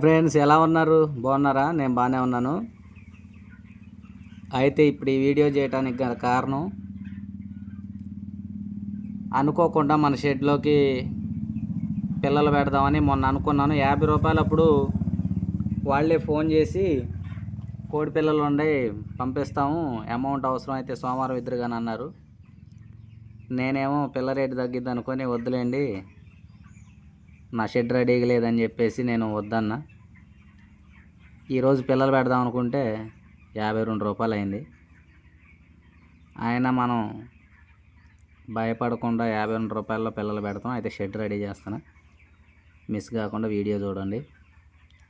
Friends ఎలా ఉన్నారు? బాగున్నారా? నేను బాగానే ఉన్నాను. అయితే ఇప్పుడు ఈ వీడియో చేయడానికి గల కారణం అనుకోకుండా మన షెడ్లోకి పిల్లలు పెడదామని మొన్న అనుకున్నాను. యాభై రూపాయలు అప్పుడు వాళ్ళే ఫోన్ చేసి కోడి పిల్లలు ఉండే పంపిస్తాము అమౌంట్ అవసరం అయితే సోమవారం ఇద్దరుగాని అన్నారు. నేనేమో పిల్ల రేటు తగ్గిద్ది అనుకొని వద్దులేండి నా షెడ్ రెడీగా లేదని చెప్పేసి నేను వద్దన్న. ఈరోజు పిల్లలు పెడదాం అనుకుంటే యాభై రెండు రూపాయలు అయింది. ఆయన మనం భయపడకుండా యాభై రెండు రూపాయల్లో పిల్లలు పెడతాం. అయితే షెడ్ రెడీ చేస్తున్నా. మిస్ కాకుండా వీడియో చూడండి.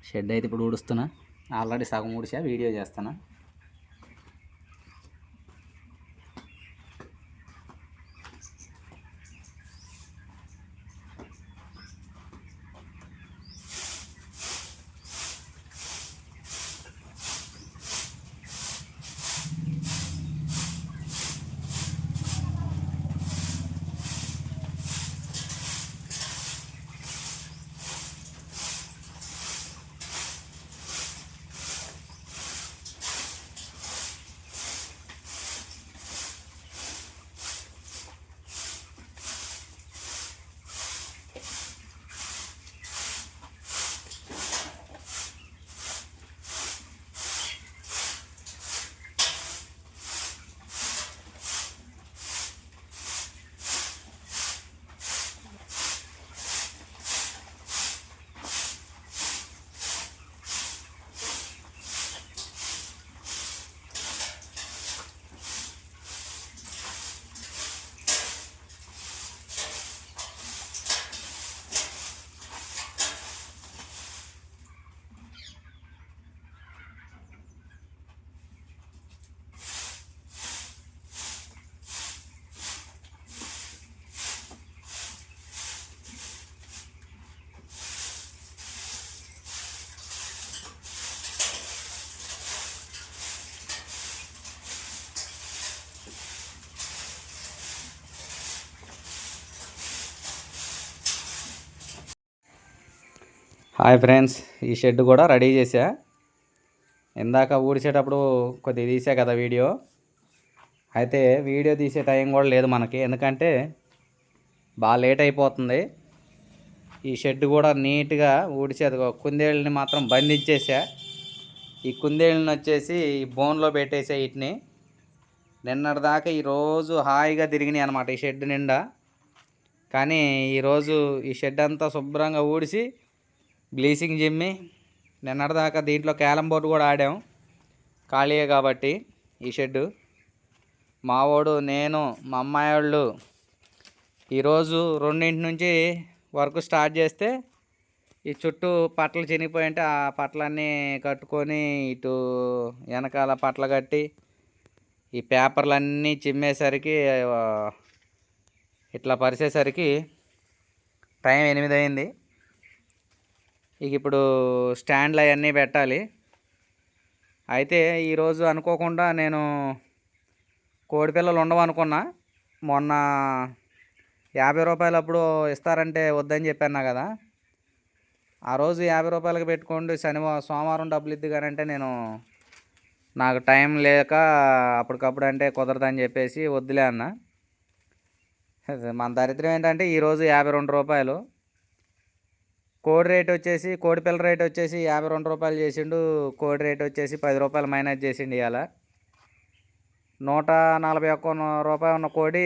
షెడ్ అయితే ఇప్పుడు ఊడుస్తున్నా. ఆల్రెడీ సగం ఊడిసా వీడియో చేస్తున్నా. హాయ్ ఫ్రెండ్స్ ఈ షెడ్ కూడా రెడీ చేసా ఇందాక ఊడిసేటప్పుడు కొద్దిగా తీసా కదా వీడియో. అయితే వీడియో తీసే టైం కూడా లేదు మనకి. ఎందుకంటే బాగా లేట్ అయిపోతుంది. ఈ షెడ్ కూడా నీట్గా ఊడిసి కుందేళ్ళని మాత్రం బంధించేసా ఈ కుందేళ్ళని వచ్చేసి ఈ బోన్లో పెట్టేసా వీటిని. నిన్నటిదాకా ఈరోజు హాయిగా తిరిగినాయి అనమాట ఈ షెడ్ నిండా. కానీ ఈరోజు ఈ షెడ్ అంతా శుభ్రంగా ఊడిసి బ్లీచింగ్ జిమ్మి నిన్నటిదాకా దీంట్లో క్యారం బోర్డు కూడా ఆడాం. ఖాళీయే కాబట్టి ఈ షెడ్డు మావాడు నేను మా అమ్మాయి వాళ్ళు ఈరోజు రెండింటి నుంచి వర్క్ స్టార్ట్ చేస్తే ఈ చుట్టూ పట్టలు చినిగిపోయింటే ఆ పట్లన్నీ కట్టుకొని ఇటు వెనకాల పట్ల కట్టి ఈ పేపర్లన్నీ చిమ్మేసరికి ఇట్లా పరిచేసరికి టైం ఎనిమిది అయింది. ఇక ఇప్పుడు స్టాండ్లు అవన్నీ పెట్టాలి. అయితే ఈరోజు అనుకోకుండా నేను కోడిపిల్లలు ఉండవనుకున్నా. ఉండవు అనుకున్నా మొన్న యాభై రూపాయలు అప్పుడు ఇస్తారంటే వద్దని చెప్పాను కదా. ఆ రోజు యాభై రూపాయలకి పెట్టుకోండి శనివారం సోమవారం డబ్బులు ఇద్ది కానీ అంటే నేను నాకు టైం లేక అప్పటికప్పుడు అంటే కుదరదని చెప్పేసి వద్దులే అన్న. మన దరిద్రం ఏంటంటే ఈరోజు యాభై రెండు రూపాయలు. కోడి రేట్ వచ్చేసి కోడి పిల్ల రేట్ వచ్చేసి యాభై రెండు రూపాయలు చేసిండు కోడి రేట్ వచ్చేసి పది రూపాయలు మైనస్ చేసిండు ఇవాళ నూట నలభై ఒక్క ఉన్న- రూపాయలు ఉన్న కోడి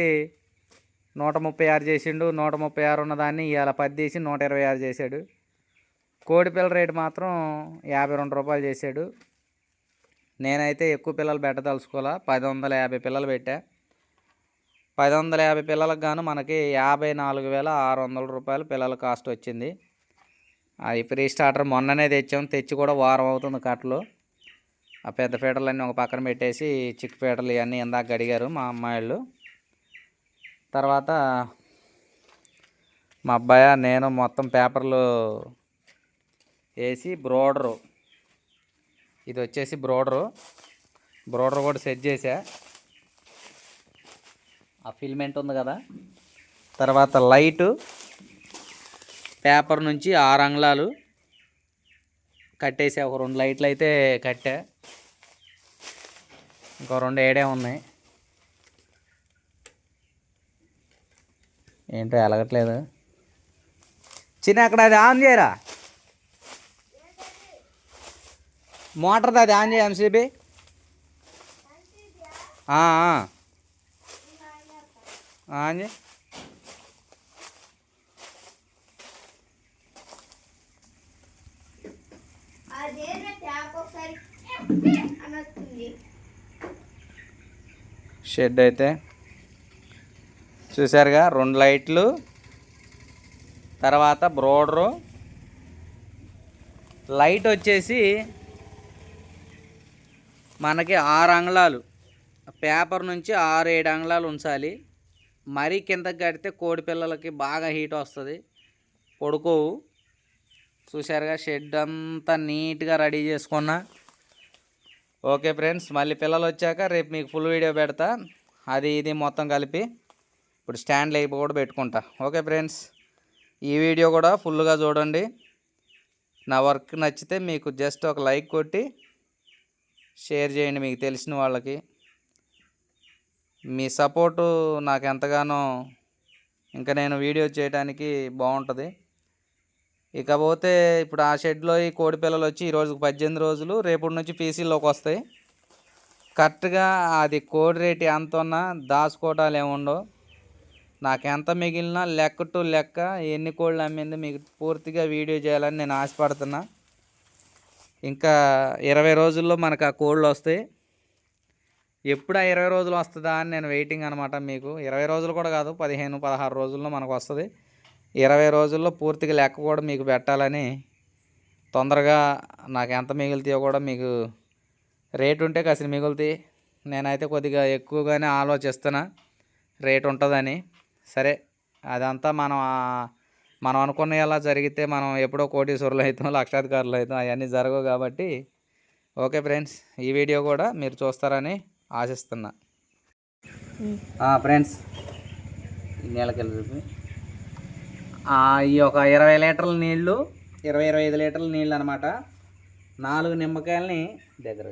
నూట ముప్పై ఆరు చేసిండు నూట ముప్పై ఆరు ఉన్నదాన్ని ఇవాళ పది తీసి నూట ఇరవై ఆరు చేశాడు కోడి పిల్ల రేటు మాత్రం యాభై రెండు రూపాయలు చేశాడు నేనైతే ఎక్కువ పిల్లలు పెట్టదలుచుకోవాలా పది వందల యాభై పిల్లలు పెట్టా. పది వందల యాభై పిల్లలకు గాను మనకి యాభై నాలుగు వేల ఆరు వందల రూపాయలు పిల్లల కాస్ట్ వచ్చింది. అది ఫ్రీ స్టార్టర్ మొన్ననే తెచ్చాం. తెచ్చి కూడా వారం అవుతుంది కట్టలు. ఆ పెద్ద ఫీటర్లన్నీ ఒక పక్కన పెట్టేసి చిక్ ఫీటర్లు ఇవన్నీ ఇందాక అడిగారు మా అమ్మాయిలు తర్వాత మా అబ్బాయి నేను మొత్తం పేపర్లు వేసి బ్రోడరు. ఇది వచ్చేసి బ్రోడరు. బ్రోడర్ కూడా సెట్ చేసా ఆ ఫిల్మెంట్ ఉంది కదా. తర్వాత లైటు. పేపర్ నుంచి ఆరు అంగళాలు కట్టేసా. ఒక రెండు లైట్లు అయితే కట్టా. ఇంకో రెండు ఏడే ఉన్నాయి. ఏంటో ఎలగట్లేదు? చిన్న అక్కడ అది ఆన్ చేయరా? మోటార్ది అది ఆన్ చేయ ఎంసీబీ. ఆన్ చేయి అదేదో ట్యాప్ ఒకసారి అని వస్తుంది షెడ్ అయితే చూసారుగా రెండు లైట్లు తర్వాత బ్రోడరు. లైట్ వచ్చేసి మనకి ఆరు అంగళాలు. పేపర్ నుంచి ఆరు ఏడు అంగుళాలు ఉంచాలి. మరీ కిందకి కడితే కోడి పిల్లలకి బాగా హీట్ వస్తుంది. పడుకోవు. చూసారుగా షెడ్ అంతా నీట్గా రెడీ చేసుకున్నా. ఓకే ఫ్రెండ్స్ మళ్ళీ పిల్లలు వచ్చాక రేపు మీకు ఫుల్ వీడియో పెడతా. అది ఇది మొత్తం కలిపి ఇప్పుడు స్టాండ్ లైప్ కూడా పెట్టుకుంటా. ఓకే ఫ్రెండ్స్ ఈ వీడియో కూడా ఫుల్గా చూడండి. నా వర్క్ నచ్చితే మీకు జస్ట్ ఒక లైక్ కొట్టి షేర్ చేయండి మీకు తెలిసిన వాళ్ళకి. మీ సపోర్టు నాకు ఎంతగానో ఇంకా నేను వీడియో చేయడానికి బాగుంటుంది. ఇకపోతే ఇప్పుడు ఆ షెడ్లో ఈ కోడి పిల్లలు వచ్చి ఈరోజు పద్దెనిమిది రోజులు రేపటి నుంచి పీసీలోకి వస్తాయి. కరెక్ట్గా అది కోడి రేటు ఎంత ఉన్నా దాచుకోవటాలు ఏముండవు నాకు ఎంత మిగిలినా లెక్క టు లెక్క ఎన్ని కోళ్ళు అమ్మింది మీకు పూర్తిగా వీడియో చేయాలని నేను ఆశపడుతున్నా. ఇంకా ఇరవై రోజుల్లో మనకు ఆ కోళ్ళు వస్తాయి. ఎప్పుడు ఆ ఇరవై రోజులు వస్తుందా అని నేను వెయిటింగ్ అనమాట మీకు. ఇరవై రోజులు కూడా కాదు పదిహేను పదహారు రోజుల్లో మనకు వస్తుంది. ఇరవై రోజుల్లో పూర్తిగా లెక్క కూడా మీకు పెట్టాలని తొందరగా నాకు ఎంత మిగులుతాయో కూడా మీకు రేటు ఉంటే కాసిన మిగులుతాయి. నేనైతే కొద్దిగా ఎక్కువగానే ఆలోచిస్తున్నా. రేటు ఉంటుందని. సరే అదంతా మనం మనం అనుకున్న ఎలా జరిగితే మనం ఎప్పుడో కోటీశ్వరులు అవుతాం లక్షాధికారులు అవుతాం అవన్నీ జరగవు కాబట్టి ఓకే ఫ్రెండ్స్ ఈ వీడియో కూడా మీరు చూస్తారని ఆశిస్తున్నా. ఫ్రెండ్స్ చూపి. ఆ, ఈ ఒక ఇరవై లీటర్ల నీళ్ళు ఇరవై ఇరవై ఐదు లీటర్ల నీళ్ళు అనమాట నాలుగు నిమ్మకాయలని దగ్గర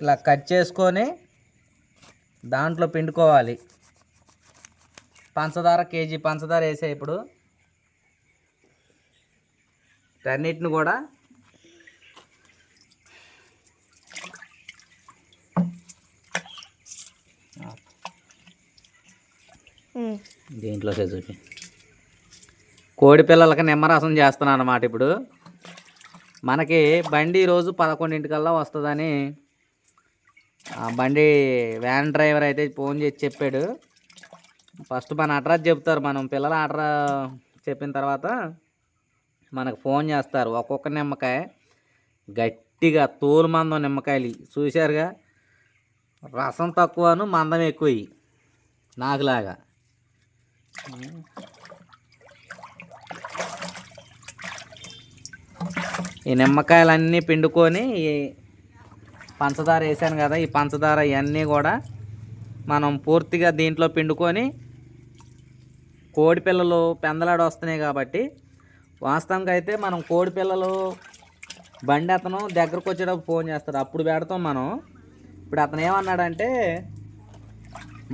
ఇలా కట్ చేసుకొని దాంట్లో పిండుకోవాలి. పంచదార కేజీ పంచదార వేసే ఇప్పుడు. అన్నిటిని కూడా దీంట్లో చూపి. కోడి పిల్లలకి నిమ్మరసం చేస్తున్నాను అన్నమాట ఇప్పుడు. మనకి బండి ఈరోజు పదకొండింటికల్లా వస్తుందని ఆ బండి వ్యాన్ డ్రైవర్ అయితే ఫోన్ చేసి చెప్పాడు. ఫస్ట్ మన అడ్రస్ చెప్తారు మనం పిల్లల అడ్రస్ చెప్పిన తర్వాత మనకు ఫోన్ చేస్తారు. ఒక్కొక్క నిమ్మకాయ గట్టిగా తోలు మందం నిమ్మకాయలు. చూశారుగా? రసం తక్కువను మందం ఎక్కువ నాకులాగా. ఈ నిమ్మకాయలన్నీ పిండుకొని ఈ పంచదార వేసాను కదా ఈ పంచదార ఇవన్నీ కూడా మనం పూర్తిగా దీంట్లో పిండుకొని కోడి పిల్లలు పెందలాడ వస్తున్నాయి కాబట్టి వాస్తవంగా అయితే మనం కోడి పిల్లలు బండి అతను దగ్గరకు వచ్చేటప్పుడు ఫోన్ చేస్తాడు. అప్పుడు పెడతాం మనం. ఇప్పుడు అతను ఏమన్నాడంటే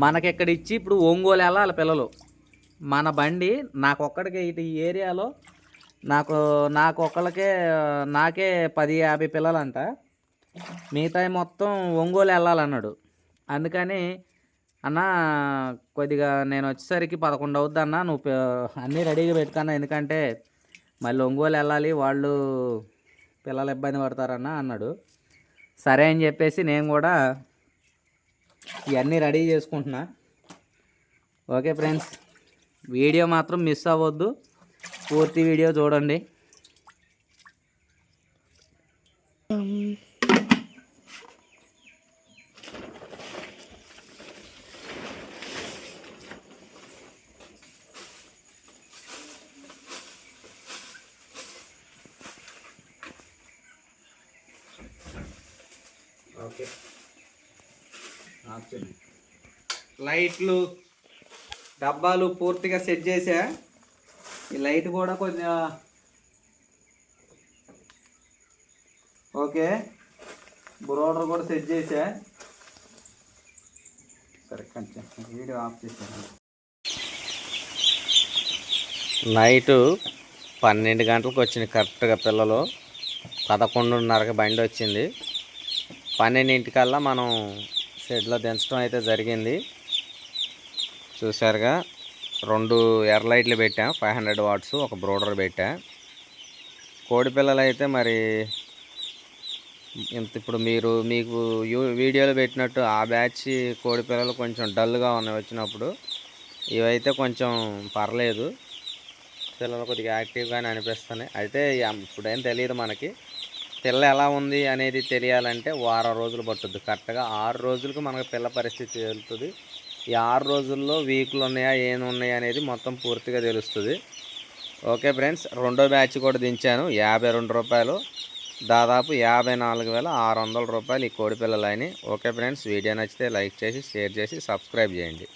మనకి ఇక్కడ ఇచ్చి ఇప్పుడు ఒంగోలు వెళ్ళాలి పిల్లలు. మన బండి నాకు ఒక్కడికే ఇటు ఈ ఏరియాలో నాకు నాకు ఒక్కళ్ళకే నాకే పది యాభై పిల్లలంట. మిగతా మొత్తం ఒంగోలు వెళ్ళాలన్నాడు. అందుకని అన్న కొద్దిగా నేను వచ్చేసరికి పదకొండు అవుద్ది అన్న నువ్వు అన్నీ రెడీగా పెట్టుకున్నా ఎందుకంటే మళ్ళీ ఒంగోలు వెళ్ళాలి వాళ్ళు పిల్లలు ఇబ్బంది పడతారన్న అన్నాడు. సరే అని చెప్పేసి నేను కూడా ఇవన్నీ రెడీ చేసుకుంటున్నా. Okay friends. వీడియో మాత్రం మిస్ అవ్వద్దు. పూర్తి వీడియో చూడండి. ఓకే. లైట్లు డబ్బాలు పూర్తిగా సెట్ చేసా. ఈ లైట్ కూడా కొంచెం ఓకే. బ్రోడర్ కూడా సెట్ చేసా. సరే కొంచెం వీడియో ఆఫ్ చేశాను నైటు పన్నెండు గంటలకు వచ్చింది కరెక్ట్గా పిల్లలు. పదకొండున్నరకి బండి వచ్చింది. పన్నెండింటికల్లా మనం షెడ్లో దించడం అయితే జరిగింది. చూసారుగా రెండు ఎర్ర లైట్లు పెట్టాం ఫైవ్ హండ్రెడ్ వాట్స్ ఒక బ్రోడర్ పెట్టా. కోడి పిల్లలు అయితే మరి ఇంత ఇప్పుడు మీరు మీకు వీడియోలు వీడియోలో పెట్టినట్టు ఆ బ్యాచ్ కోడి పిల్లలు కొంచెం డల్గా ఉన్నాయి వచ్చినప్పుడు. ఇవైతే కొంచెం పర్లేదు. పిల్లలు కొద్దిగా యాక్టివ్గానే అనిపిస్తున్నాయి. అయితే ఇప్పుడేం తెలియదు మనకి. పిల్ల ఎలా ఉంది అనేది తెలియాలంటే వారం రోజులు పట్టుద్ది. కరెక్ట్గా ఆరు రోజులకు మనకు పిల్ల పరిస్థితి వెళ్తుంది ఈ ఆరు రోజుల్లో వీక్లు ఉన్నాయా ఏం ఉన్నాయా అనేది మొత్తం పూర్తిగా తెలుస్తుంది. ఓకే ఫ్రెండ్స్ రెండో బ్యాచ్ కూడా దించాను. యాభై రెండు రూపాయలు. దాదాపు యాభై నాలుగు వేల ఆరు వందల రూపాయలు ఈ కోడిపిల్లలు అయినాయి ఓకే ఫ్రెండ్స్ వీడియో నచ్చితే లైక్ చేసి షేర్ చేసి సబ్స్క్రైబ్ చేయండి.